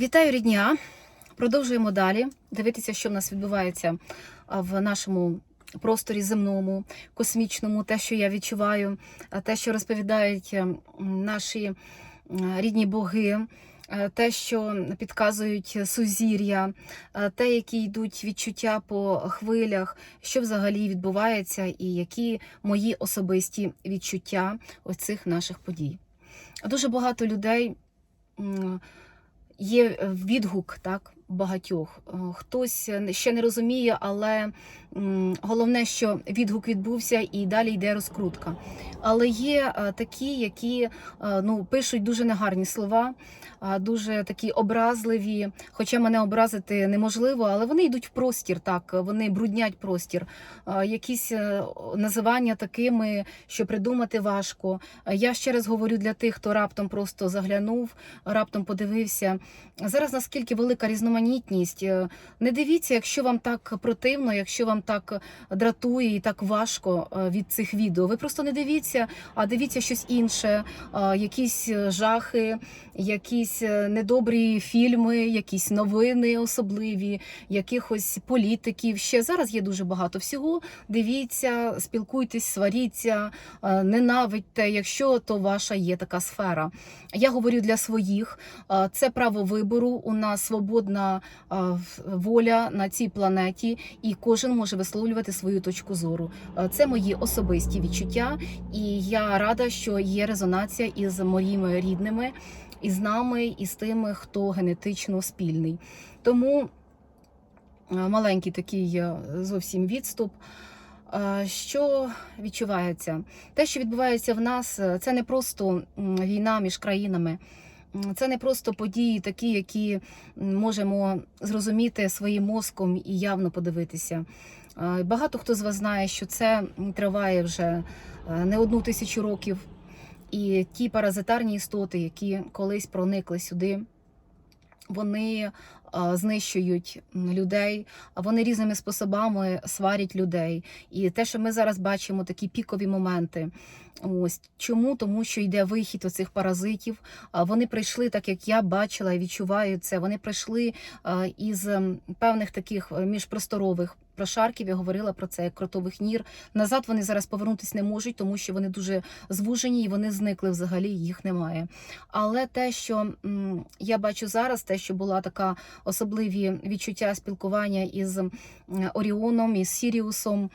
Вітаю рідня. Продовжуємо далі дивитися, що в нас відбувається в нашому просторі земному, космічному, те, що я відчуваю, те, що розповідають е, наші рідні боги. е, Те, що підказують сузір'я, е, те, які йдуть відчуття по хвилях, що взагалі відбувається, і які мої особисті відчуття ось цих наших подій. Дуже багато людей є відгук так багатьох. Е, Хтось ще не розуміє, але головне, що відгук відбувся і далі йде розкрутка. Але є е, такі, які е, ну, пишуть дуже негарні слова, е, дуже такі образливі. Хоча мене образити неможливо, але вони йдуть в простір, так вони бруднять простір. Е, Якісь е, називання такими, що придумати важко. Е, Я ще раз говорю для тих, хто раптом просто заглянув, раптом подивився. Зараз наскільки велика різноманітність. Е, Не дивіться, якщо вам так противно, якщо вам так дратує і так важко е, від цих відео. Ви просто не дивіться, а дивіться щось інше, е, якісь жахи, якісь недобрі фільми, якісь новини особливі, якихось політиків. Ще зараз є дуже багато всього. Дивіться, спілкуйтесь, сваріться, ненавидьте, якщо то ваша є така сфера. Я говорю для своїх. Це право вибору. У нас свободна е, воля на цій планеті, і кожен може висловлювати свою точку зору. Е, Це мої особисті відчуття, і я рада, що є резонація із моїми рідними, і з нами, і з тими, хто генетично спільний. Тому е, маленький такий зовсім відступ. Що відчувається? Те, що відбувається в нас, це не просто війна між країнами. Це не просто події, такі, які можемо зрозуміти своїм мозком і явно подивитися. Багато хто з вас знає, що це триває вже е, не одну тисячу років. І ті паразитарні істоти, які колись проникли сюди, вони е, знищують людей, вони різними способами сварять людей. І те, що ми зараз бачимо, такі пікові моменти. Ось чому? Тому що йде вихід оцих паразитів. Вони прийшли, так як я бачила і відчуваю це. Вони прийшли е, із певних таких е, міжпросторових прошарків. Я говорила про це як кротових нір. Назад вони зараз повернутися не можуть, тому що вони дуже звужені і вони зникли взагалі. Їх немає. Але те, що я бачу зараз, те, що була така особливі відчуття спілкування із Оріоном, із Сіріусом,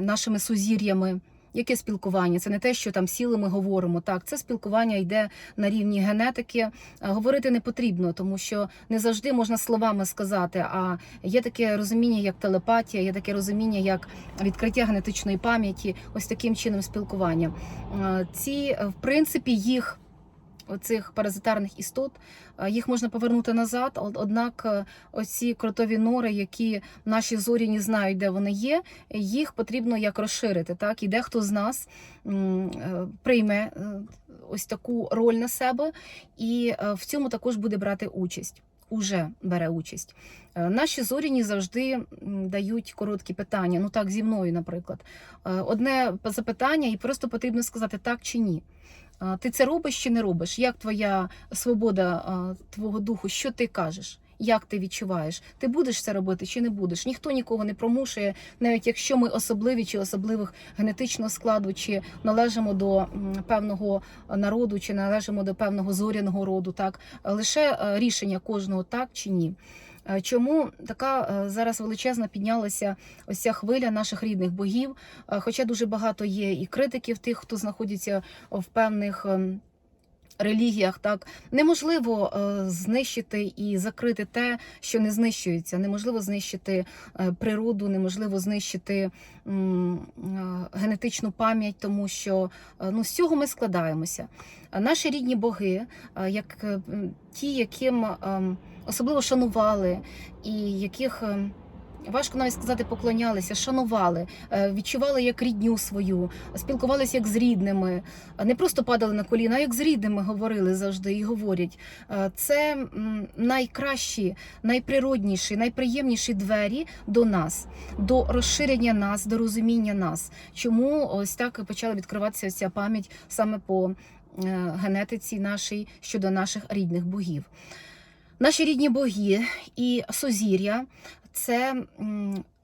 нашими сузір'ями. Яке спілкування? Це не те, що там сіли ми говоримо. Так, це спілкування йде на рівні генетики. Е, Говорити не потрібно, тому що не завжди можна словами сказати. А є таке розуміння, як телепатія, є таке розуміння, як відкриття генетичної пам'яті. Ось таким чином спілкування. Е, Ці, е, в принципі, їх. Оцих паразитарних істот е, їх можна повернути назад. Однак, е, оці кротові нори, які наші зоряні знають, де вони є, їх потрібно як розширити. Так і дехто з нас е, прийме ось таку роль на себе, і в цьому також буде брати участь. Уже бере участь. Наші зоряні завжди дають короткі питання. Ну так, зі мною, наприклад. Одне запитання, і просто потрібно сказати так чи ні. Ти це робиш чи не робиш? Як твоя свобода твого духу? Що ти кажеш? Як ти відчуваєш? Ти будеш це робити чи не будеш? Ніхто нікого не примушує, навіть якщо ми особливі чи особливих генетичного складу, чи належимо до певного народу, чи належимо до певного зоряного роду, так лише е, рішення кожного так чи ні. Е, Чому така е, зараз величезна піднялася ось ця хвиля наших рідних богів? Е, Хоча дуже багато є і критиків тих, хто знаходиться в певних. Релігіях так неможливо е, знищити і закрити те, що не знищується. Неможливо знищити е, природу, неможливо знищити е, генетичну пам'ять, тому що ну з цього ми складаємося. Наші рідні боги, як ті, яким ем, особливо шанували, і яких ем, важко навіть сказати, поклонялися, шанували, е, відчували як рідню свою, спілкувалися як з рідними, е, не просто падали на коліна, а як з рідними говорили завжди і говорять. Е, Це найкращі, найприродніші, найприємніші двері до нас, до розширення нас, до розуміння нас. Чому ось так почала відкриватися ця пам'ять саме по генетиці нашій щодо наших рідних богів. Наші рідні боги і сузір'я це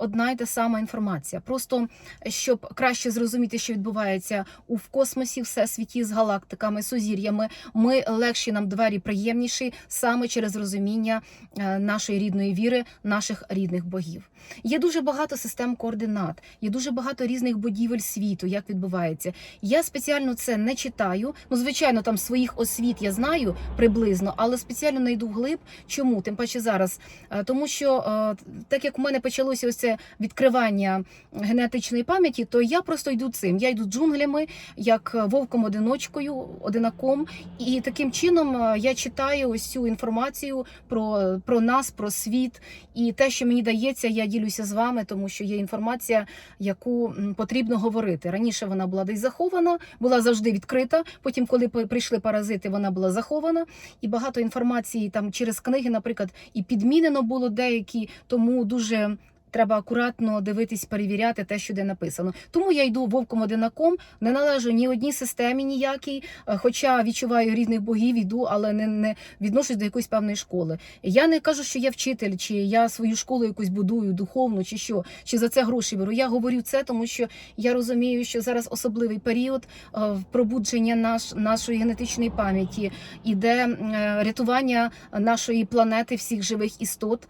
одна й та сама інформація. Просто щоб краще зрозуміти, що відбувається у в космосі, всесвіті з галактиками, сузір'ями, ми легші нам двері приємніші саме через розуміння е, нашої рідної віри, наших рідних богів. Є дуже багато систем координат, є дуже багато різних будівель світу, як відбувається. Я спеціально це не читаю. Ну, звичайно, там своїх освіт я знаю приблизно, але спеціально не йду вглиб. Чому? Тим паче зараз. Е, Тому що е, так як у мене почалося ось це відкривання генетичної пам'яті, то я просто йду цим. Я йду джунглями, як вовком одиночкою, одинаком, і таким чином е, я читаю ось цю інформацію про, про нас, про світ. І те, що мені дається, я ділюся з вами, тому що є інформація, яку потрібно говорити. Раніше вона була десь захована, була завжди відкрита. Потім, коли прийшли паразити, вона була захована. І багато інформації там через книги, наприклад, і підмінено було деякі, тому дуже. Треба акуратно дивитись, перевіряти те, що де написано. Тому я йду вовком одинаком, не належу ні одній системі ніякій, е, хоча відчуваю рідних богів, іду, але не, не відношусь до якоїсь певної школи. Я не кажу, що я вчитель, чи я свою школу якусь будую духовну, чи що, чи за це гроші беру. Я говорю це, тому що я розумію, що зараз особливий період е, пробудження наш, нашої генетичної пам'яті, іде е, рятування нашої планети, всіх живих істот,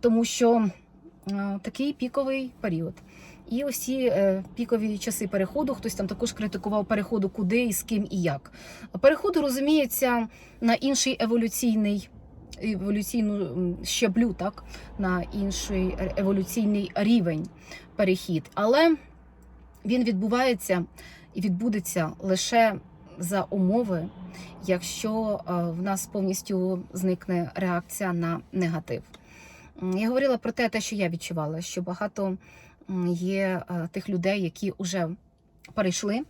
тому що такий піковий період. І ось е, пікові часи переходу. Хтось там також критикував переходу куди і з ким і як. Переходу розуміється на інший еволюційний еволюційну м, щаблю, так на інший е- еволюційний рівень перехід. Але він відбувається і відбудеться лише за умови, якщо е, в нас повністю зникне реакція на негатив. Я говорила про те, те, що я відчувала, що багато є е, тих людей, які вже перейшли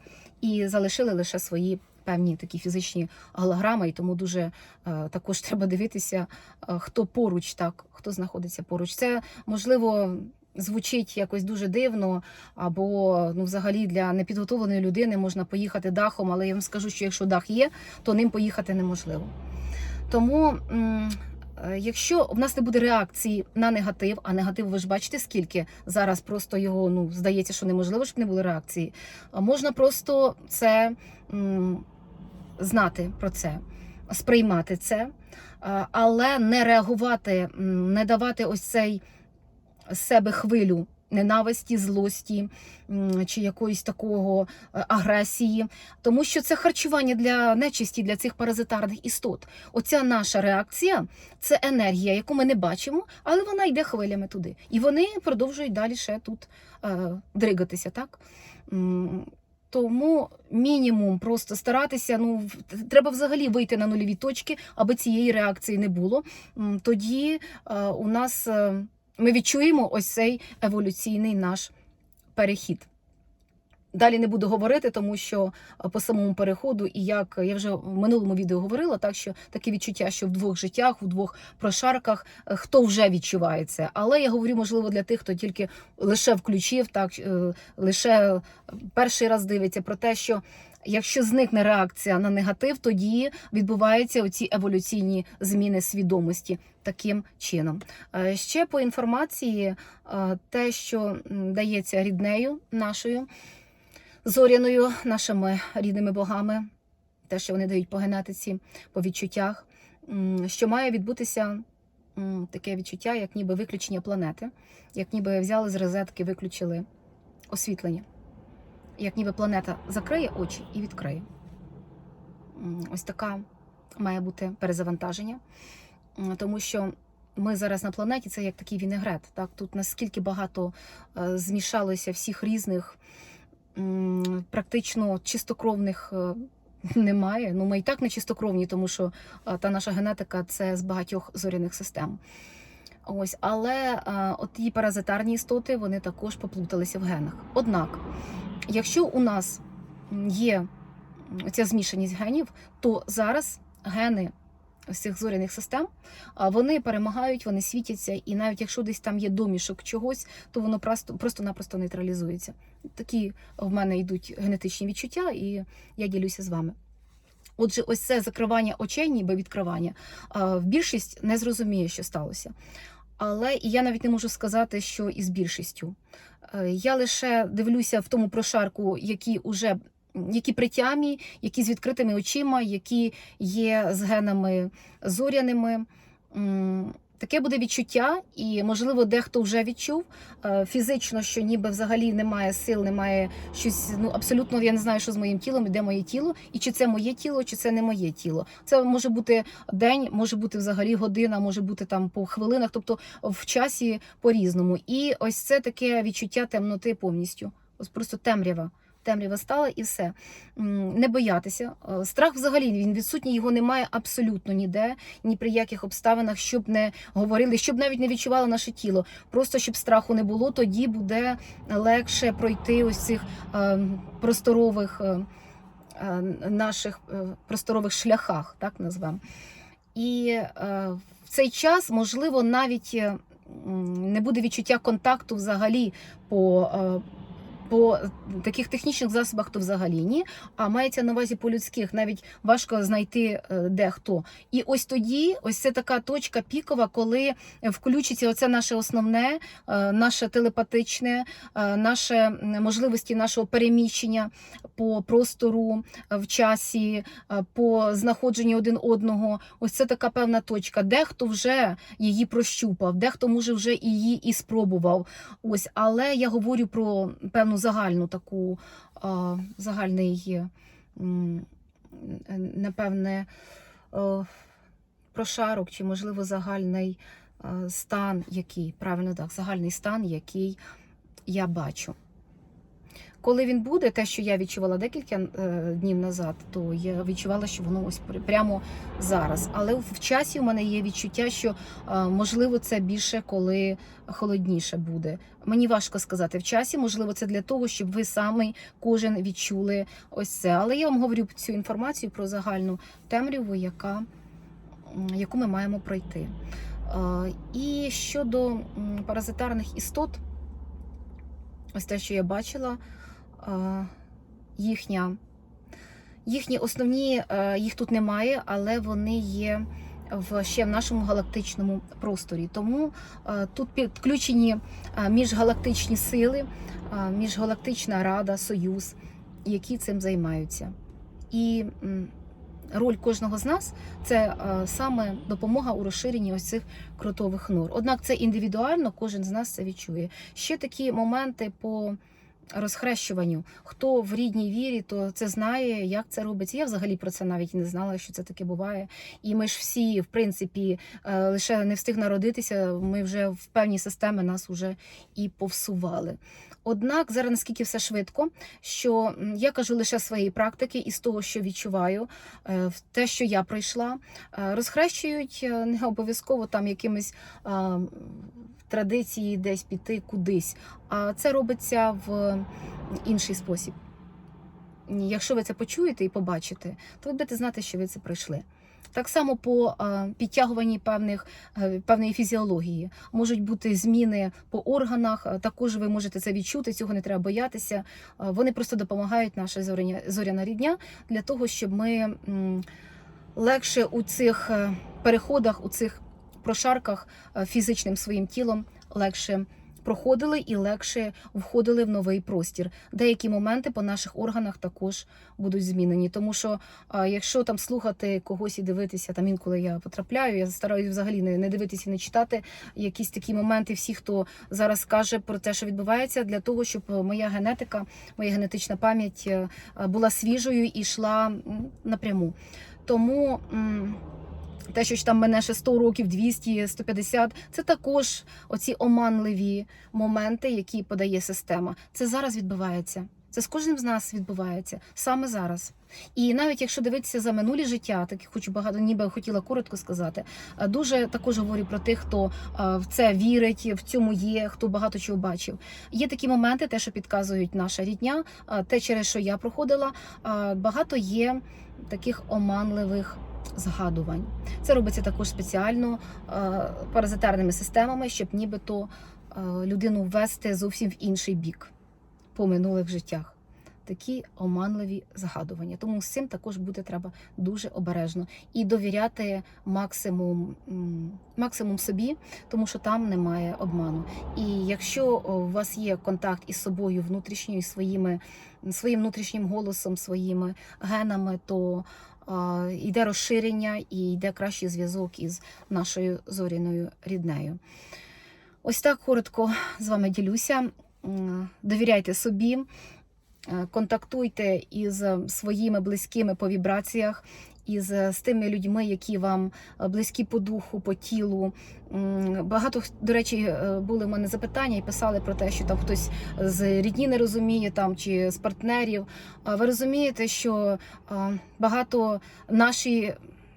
і залишили лише свої певні такі фізичні голограми, і тому дуже е, також треба дивитися, е, хто поруч, так, хто знаходиться поруч. Це можливо. Звучить якось дуже дивно, або ну, взагалі для непідготовленої людини можна поїхати дахом, але я вам скажу, що якщо дах є, то ним поїхати неможливо. Тому, якщо в нас не буде реакції на негатив, а негатив, ви ж бачите, скільки зараз просто його ну здається, що неможливо, щоб не було реакції. Можна просто це м, знати про це, сприймати це, але не реагувати, не давати ось цей себе хвилю. Ненависті, злості чи якоїсь такого е, агресії, тому що це харчування для нечисті, для цих паразитарних істот. Оця наша реакція це енергія, яку ми не бачимо, але вона йде хвилями туди. І вони продовжують далі ще тут е, дригатися, так? Тому мінімум просто старатися. Ну треба взагалі вийти на нульові точки, аби цієї реакції не було. Тоді е, у нас ми відчуємо ось цей еволюційний наш перехід. Далі не буду говорити, тому що е, по самому переходу, і як я вже в минулому відео говорила, так що таке відчуття, що в двох життях, в двох прошарках, е, хто вже відчуває це. Але я говорю, можливо, для тих, хто тільки лише включив, так е, лише перший раз дивиться про те, що. Якщо зникне реакція на негатив, тоді відбуваються оці еволюційні зміни свідомості таким чином. Е, Ще по інформації, е, те, що дається ріднею нашою зоряною, нашими рідними богами, те, що вони дають по генетиці, по відчуттях, що має відбутися таке відчуття, як ніби виключення планети, як ніби взяли з розетки, виключили освітлення, як ніби планета закриє очі і відкриє. Ось така має бути перезавантаження, тому що ми зараз на планеті це як такий вінегрет. Так? Тут наскільки багато е, змішалося всіх різних практично чистокровних е, немає. Ну, ми і так не чистокровні, тому що е, та наша генетика це з багатьох зоряних систем. Ось, але е, от ті паразитарні істоти вони також поплуталися в генах. Однак, якщо у нас є ця змішаність генів, то зараз гени цих зоряних систем вони перемагають, вони світяться, і навіть якщо десь там є домішок чогось, то воно просто просто-напросто нейтралізується. Такі в мене йдуть генетичні відчуття, і я ділюся з вами. Отже, ось це закривання очей, ніби відкривання, в більшість не зрозуміє, що сталося. Але і я навіть не можу сказати, що із більшістю. Е, Я лише дивлюся в тому прошарку, які уже які при тямі, які з відкритими очима, які є з генами зоряними. Таке буде відчуття, і можливо, дехто вже відчув е, фізично, що ніби взагалі немає сил, немає щось. Ну абсолютно я не знаю, що з моїм тілом, і де моє тіло, і чи це моє тіло, чи це не моє тіло. Це може бути день, може бути взагалі година, може бути там по хвилинах, тобто в часі по-різному. І ось це таке відчуття темноти повністю. Ось просто темрява. Темрява стала і все. Не боятися. Е, Страх взагалі він відсутній, його немає абсолютно ніде, ні при яких обставинах, щоб не говорили, щоб навіть не відчувало наше тіло. Просто щоб страху не було, тоді буде легше пройти ось цих е, просторових е, наших просторових шляхах, так назвемо. І в цей час, можливо, навіть не буде відчуття контакту взагалі по. По таких технічних засобах то взагалі ні. А мається на увазі по людських, навіть важко знайти е, де хто. І ось тоді, ось це така точка пікова, коли включиться оце наше основне, е, наше телепатичне, е, наше можливості нашого переміщення по простору, в часі, по знаходженню один одного. Ось це така певна точка. Дехто вже її прощупав, дехто може вже її і спробував. Ось, але я говорю про певну загальну таку загальний, напевне, прошарок, чи, можливо, загальний стан, який, правильно так, загальний стан, який я бачу. Коли він буде, те, що я відчувала декілька е, днів назад, то я відчувала, що воно ось пр- прямо зараз. Але в часі у мене є відчуття, що е, можливо це більше коли холодніше буде. Мені важко сказати в часі. Можливо, це для того, щоб ви саме кожен відчули ось це. Але я вам говорю цю інформацію про загальну темряву, яка, яку ми маємо пройти. Е, І щодо паразитарних істот, ось те, що я бачила, їхня, їхні основні, е, їх тут немає, але вони є в ще в нашому галактичному просторі. Тому е, тут підключені е, міжгалактичні сили, е, міжгалактична рада, союз, які цим займаються. І роль кожного з нас це е, саме допомога у розширенні ось цих кротових нор. Однак це індивідуально, кожен з нас це відчує. Ще такі моменти по розхрещуванню. Хто в рідній вірі, то це знає, як це робиться. Я взагалі про це навіть не знала, що це таке буває. І ми ж всі, в принципі, е, лише не встиг народитися. Ми вже в певні системи нас уже і повсували. Однак зараз наскільки все швидко, що я кажу лише своєї практики і з того, що відчуваю, е, в те, що я пройшла, е, розхрещують не обов'язково там якимись традиції десь піти кудись. А це робиться в інший спосіб. Якщо ви це почуєте і побачите, то ви будете знати, що ви це пройшли. Так само по підтягуванні певних, е, певної фізіології можуть бути зміни по органах. Також ви можете це відчути, цього не треба боятися. Вони просто допомагають наша зоряна рідня для того, щоб ми легше у цих е, переходах, у цих прошарках е, фізичним своїм тілом легше проходили і легше входили в новий простір. Деякі моменти по наших органах також будуть змінені. Тому що якщо там слухати когось і дивитися, там інколи я потрапляю, я стараюся взагалі не, дивитися не читати якісь такі моменти, всі, хто зараз каже про те, що відбувається, для того, щоб моя генетика, моя генетична пам'ять е, е, була свіжою і йшла напряму. Тому. Те, що там мене ще 100 років, 200, 150, це також оці оманливі моменти, які подає система. Це зараз відбувається. Це з кожним з нас відбувається саме зараз. І навіть якщо дивитися за минулі життя, так я хочу багато, ніби хотіла коротко сказати. Дуже також говорю про тих, хто в це вірить, в цьому є, хто багато чого бачив. Є такі моменти, те, що підказують наша рідня, а, те, через що я проходила. Багато є таких оманливих згадувань. Це робиться також спеціально е, паразитарними системами, щоб нібито е, людину ввести зовсім в інший бік по минулих життях. такі оманливі згадування. Тому з цим також бути треба дуже обережно і довіряти максимум, максимум собі, тому що там немає обману. І якщо у вас є контакт із собою внутрішньою, своїми, своїм внутрішнім голосом, своїми генами, то йде розширення і йде кращий зв'язок із нашою зоряною ріднею. Ось так коротко з вами ділюся. Довіряйте собі, е, контактуйте із своїми близькими по вібраціях, із е, з тими людьми, які вам е, близькі по духу, по тілу. Багато до речі, е, були в мене запитання і писали про те, що там хтось з рідні не розуміє там чи з партнерів. Ви розумієте, що багато наші.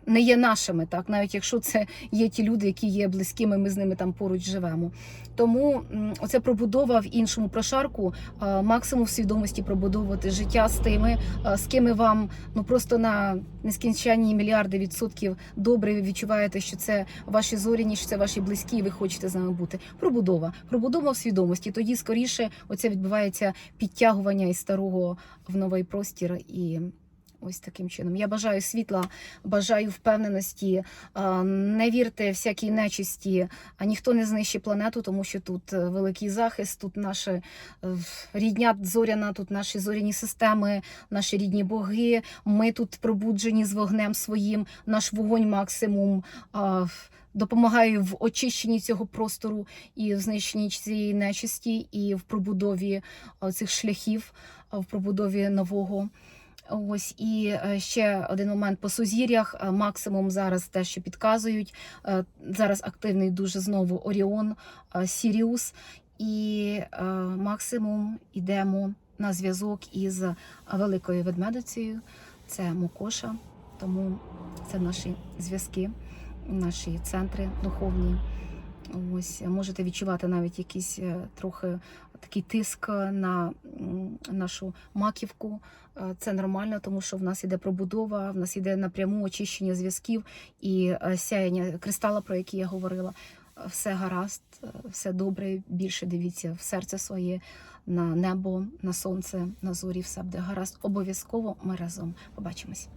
Не є нашими, так навіть якщо це є ті люди, які є близькими, ми з ними там поруч живемо. Тому оця пробудова в іншому прошарку, максимум свідомості пробудовувати життя з тими, з кими вам ну просто на нескінченні мільярди відсотків добре ви відчуваєте, що це ваші зоряні, що це ваші близькі, і ви хочете з ними бути. Пробудова, пробудова в свідомості. Тоді скоріше оце відбувається підтягування із старого в новий простір і. Ось таким чином. Я бажаю світла, бажаю впевненості. Не вірте всякій нечисті, а ніхто не знищить планету, тому що тут е, великий захист, тут наша е, рідня зоряна, тут наші зоряні системи, наші рідні боги. Ми тут пробуджені з вогнем своїм, наш вогонь максимум. Допомагає в очищенні цього простору і в знищенні цієї нечисті, і в пробудові цих шляхів, в пробудові нового. Ось і е, ще один момент по сузір'ях. Е, Максимум зараз те, що підказують. Е, Зараз активний дуже знову Оріон, Сіріус, і максимум йдемо на зв'язок із великою ведмедицею. Це Мокоша, тому це наші зв'язки, наші центри духовні. Ось можете відчувати навіть якийсь е, трохи такий тиск на нашу маківку. Е, Це нормально, тому що в нас іде пробудова, в нас іде напряму очищення зв'язків і е, сяяння кристала, про які я говорила. Е, Все гаразд, все добре. Більше дивіться в серце своє, на небо, на сонце, на зорі, все буде гаразд. Обов'язково ми разом побачимось.